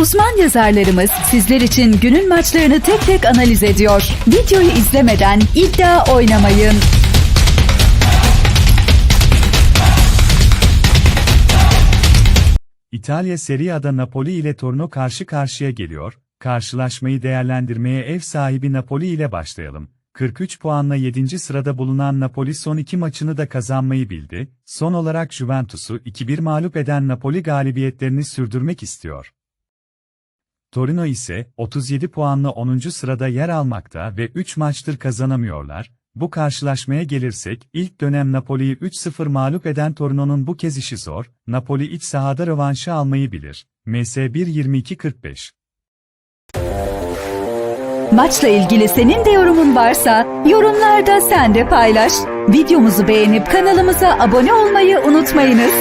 Uzman yazarlarımız sizler için günün maçlarını tek tek analiz ediyor. Videoyu izlemeden iddia oynamayın. İtalya Serie A'da Napoli ile Torino karşı karşıya geliyor. Karşılaşmayı değerlendirmeye ev sahibi Napoli ile başlayalım. 43 puanla 7. sırada bulunan Napoli son iki maçını da kazanmayı bildi. Son olarak Juventus'u 2-1 mağlup eden Napoli galibiyetlerini sürdürmek istiyor. Torino ise 37 puanla 10. sırada yer almakta ve 3 maçtır kazanamıyorlar. Bu karşılaşmaya gelirsek, ilk dönem Napoli'yi 3-0 mağlup eden Torino'nun bu kez işi zor, Napoli iç sahada rövanşı almayı bilir. MS 1-22-45 Maçla ilgili senin de yorumun varsa yorumlarda sen de paylaş. Videomuzu beğenip kanalımıza abone olmayı unutmayınız.